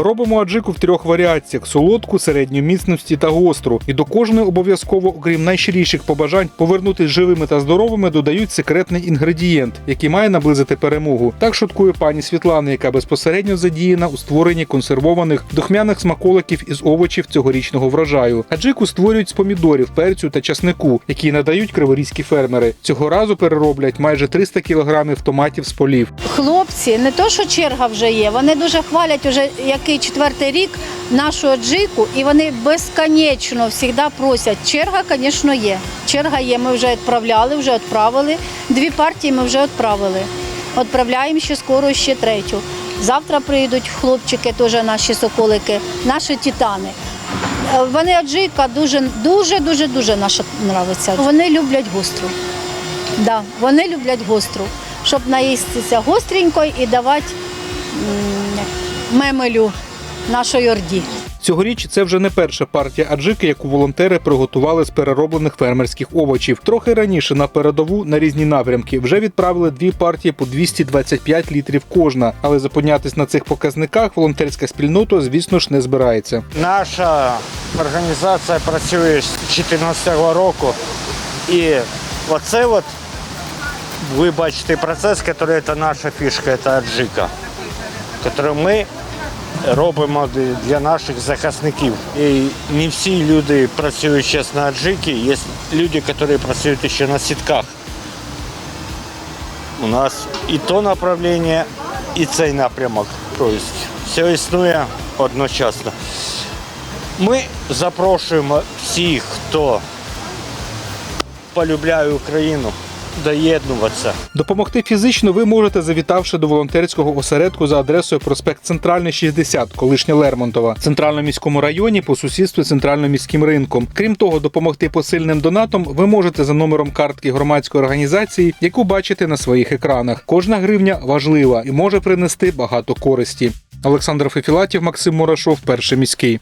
Робимо аджику в трьох варіаціях: солодку, середньої міцності та гостру. І до кожної обов'язково, окрім найщиріших побажань, повернутись живими та здоровими, додають секретний інгредієнт, який має наблизити перемогу. Так шуткує пані Світлана, яка безпосередньо задіяна у створенні консервованих духмяних смаколиків із овочів цьогорічного врожаю. Аджику створюють з помідорів, перцю та часнику, які надають криворізькі фермери. Цього разу перероблять майже 300 кілограмів томатів з полів. Хлопці, не то, що черга вже є, вони дуже хвалять уже який четвертий рік нашу аджику, і вони безконечно завжди просять. Черга, звісно, є. Черга є. Ми вже відправляли, вже відправили. Дві партії ми вже відправили. Відправляємо ще скоро ще третю. Завтра прийдуть хлопчики, теж наші соколики, наші титани. Е, Вони аджика дуже, дуже, дуже, дуже наша нравиться. Вони люблять гостру. Да, вони люблять гостру, щоб наїстися гостренькою і давати мемелю нашої орді. Цьогоріч це вже не перша партія аджики, яку волонтери приготували з перероблених фермерських овочів. Трохи раніше на передову на різні напрямки вже відправили дві партії по 225 літрів кожна. Але зупинятись на цих показниках волонтерська спільнота, звісно ж, не збирається. Наша організація працює з 2014 року. І оце от, ви бачите процес, який це наша фішка, це аджика, який ми робимо для наших захисників. І не всі люди працюють зараз на аджикі, є люди, які працюють ще на сітках. У нас і то направлення, і цей напрямок. Тобто все існує одночасно. Ми запрошуємо всіх, хто полюбляє Україну, доєднуватися. Допомогти фізично ви можете, завітавши до волонтерського осередку за адресою проспект Центральний 60, колишня Лермонтова, центральному міському районі по сусідству центральним міським ринком. Крім того, допомогти посильним донатом ви можете за номером картки громадської організації, яку бачите на своїх екранах. Кожна гривня важлива і може принести багато користі. Олександр Фефілатів, Максим Мурашов, перший міський.